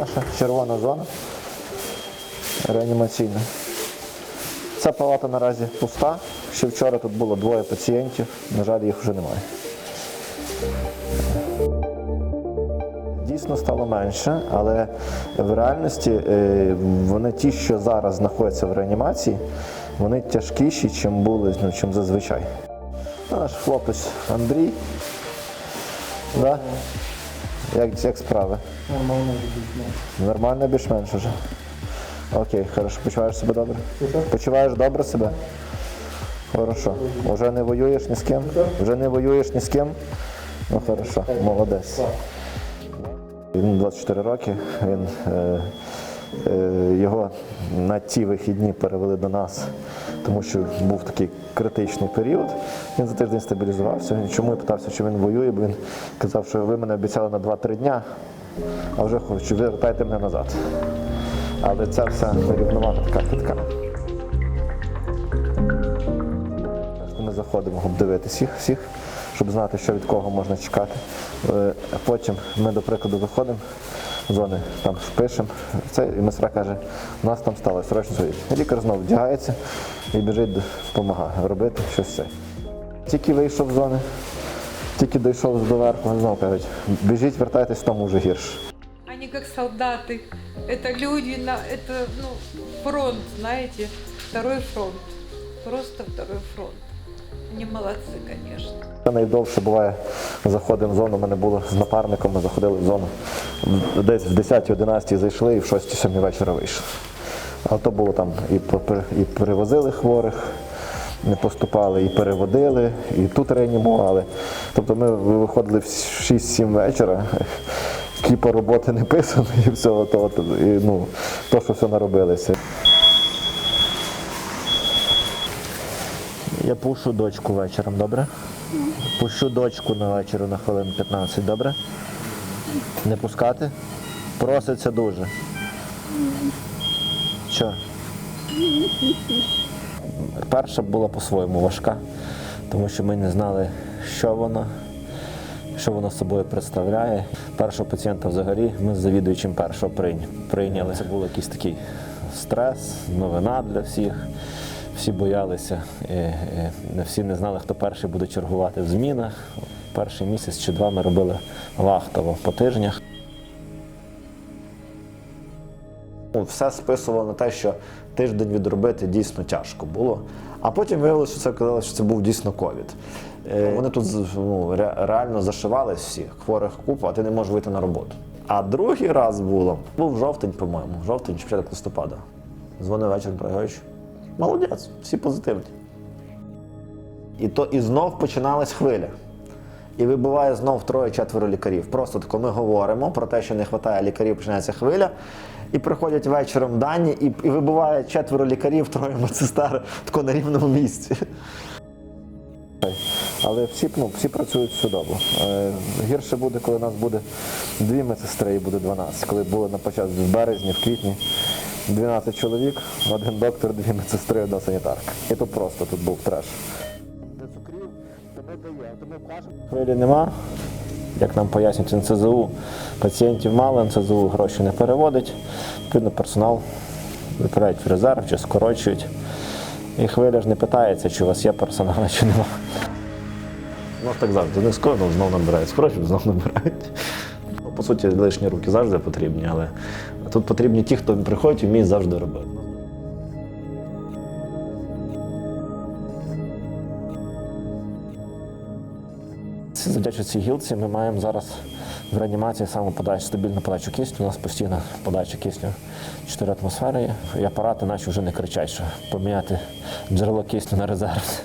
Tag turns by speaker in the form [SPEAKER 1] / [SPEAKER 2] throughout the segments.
[SPEAKER 1] наша червона зона реанімаційна. Ця палата наразі пуста. Ще вчора тут було двоє пацієнтів, на жаль, їх вже немає. Дійсно стало менше, але в реальності е, вони ті, що зараз знаходяться в реанімації, вони тяжкіші, ніж були, ну, чим зазвичай. Наш хлопець Андрій. Да? Як, як справи?
[SPEAKER 2] Нормально відбувається.
[SPEAKER 1] Нормально більш-менш вже. Окей, хорошо. Почуваєш себе добре? Почуваєш добре себе? Хорошо. Вже не воюєш ні з ким? Вже не воюєш ні з ким? Ну хорошо, молодець. Він 24 роки. Він, е, е, його на ті вихідні перевели до нас, тому що був такий критичний період. Він за тиждень стабілізувався. Чому я питався, чи він воює, бо він казав, що ви мене обіцяли на 2-3 дня, а вже хочу, вертайте мене назад. Але ця вся рівновага така хитка. Ми заходимо обдивитися всіх, всіх, щоб знати, що від кого можна чекати. Е, потім ми, до прикладу, виходимо зони, там впишемо це, і медсестра каже, у нас там сталося срочно звідти. Лікар знову вдягається і біжить, допомагає робити щось це. Тільки вийшов з зони, тільки дійшов до верху, знову кажуть, біжіть, вертайтесь, тому вже гірше.
[SPEAKER 3] Они как солдаты. Это люди, на, это ну, фронт, знаете, второй фронт. Просто второй фронт. Молодцы, конечно.
[SPEAKER 1] Це найдовше буває, заходимо в зону. Мене було з напарником, ми заходили в зону. Десь в 10-11 зайшли і в 6-7 вечора вийшли. Але то було там і, і перевозили хворих, не поступали, і переводили, і тут реанімували. Тобто ми виходили в 6-7 вечора, кіпа роботи не писано і всього того. І, ну, то, що все наробилося. Я пушу дочку вечором, добре? Пущу дочку на вечір на хвилин 15, добре? Не пускати? Проситься дуже. Що? Перша була по-своєму важка, тому що ми не знали, що воно, що воно собою представляє. Першого пацієнта взагалі ми з завідуючим першого прийня- прийняли. Це був якийсь такий стрес, новина для всіх. Всі боялися, і не всі не знали, хто перший буде чергувати в змінах. Перший місяць чи два ми робили вахтово по тижнях. Ну, Все списувало на те, що тиждень відробити дійсно тяжко було. А потім виявилося, що це казали, що це був дійсно ковід. Е, Вони тут ну, реально зашивались всі, хворих купа, а ти не можеш вийти на роботу. А другий раз було, був жовтень, по-моєму, жовтень чи початок листопада. Дзвонив вечір Григорович. Молодець, всі позитивні. І то і знов починалась хвиля. І вибуває знов троє-четверо лікарів. Просто тако ми говоримо про те, що не вистачає лікарів, починається хвиля. І приходять вечором дані, і, і вибуває четверо лікарів, троє медсестер тако на рівному місці. Але всі, ну, всі працюють чудово. Е, гірше буде, коли нас буде дві медсестри і буде 12. Коли було на початку в березні, в квітні 12 чоловік, один доктор, дві медсестри, одна санітарка. І то просто тут був треш. Хвилі нема. Як нам пояснюють НЦЗУ, пацієнтів мало, НЦЗУ гроші не переводить. Відповідно, персонал відправляють в резерв чи скорочують. І хвиля ж не питається, чи у вас є персонал, чи нема. У нас так завжди. Не скоро знову набирають, скорочують, знову набирають. Суті, лишні руки завжди потрібні, але тут потрібні ті, хто приходить і вміє завжди робити. Завдячуючи цій гілці ми маємо зараз в реанімації саме подачу, стабільну подачу кисню. У нас постійна подача кисню 4 атмосфери є. І апарати наші вже не кричать, що поміняти джерело кисню на резерв.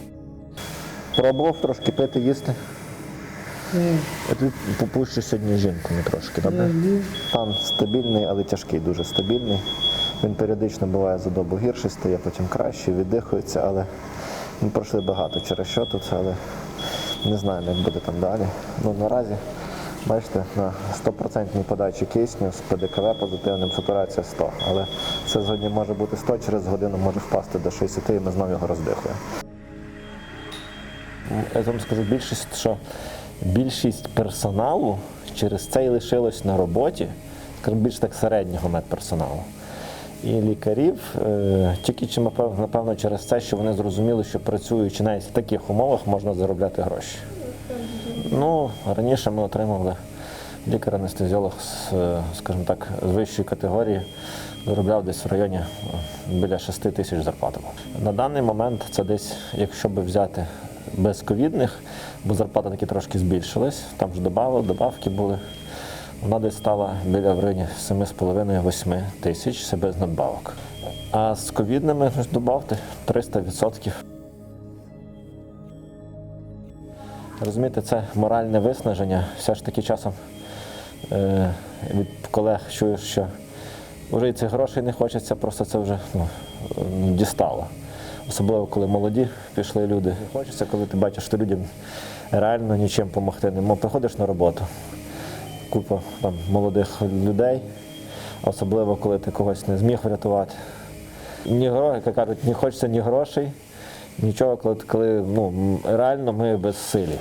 [SPEAKER 1] Пробував трошки пити, їсти. Я тобі попущу сьогодні жінку не трошки, добре? Стан стабільний, але тяжкий, дуже стабільний. Він періодично буває за добу гірший, стає потім краще, віддихується, але ми пройшли багато через що тут, але не знаємо, як буде там далі. Ну, наразі, бачите, на 100% подачі кисню з ПДКВ позитивним сатурація 100. Але це сьогодні може бути 100, через годину може впасти до 60 і ми знову його роздихуємо. Я вам скажу більшість, що більшість персоналу через це і лишилось на роботі, скажімо, більш так середнього медперсоналу. І лікарів, е, тільки чи напевно через це, що вони зрозуміли, що працюючи навіть в таких умовах можна заробляти гроші. Ну, раніше ми отримували лікар-анестезіолог е, скажімо так, з вищої категорії, заробляв десь в районі е, біля 6 тисяч зарплати. На даний момент це десь, якщо би взяти без ковідних, бо зарплата таки трошки збільшилась, там ж добавили, добавки були. Вона десь стала біля в районі 7,5-8 тисяч, це без надбавок. А з ковідними ж добавте 300%. Розумієте, це моральне виснаження. Все ж таки часом е, від колег чуєш, що вже і цих грошей не хочеться, просто це вже ну, дістало. Особливо, коли молоді пішли люди. Хочеться, коли ти бачиш, що людям реально нічим допомогти не. Приходиш на роботу, купа там, молодих людей, особливо, коли ти когось не зміг врятувати. Ні як кажуть, не хочеться ні грошей, нічого, коли ну, реально ми безсилі.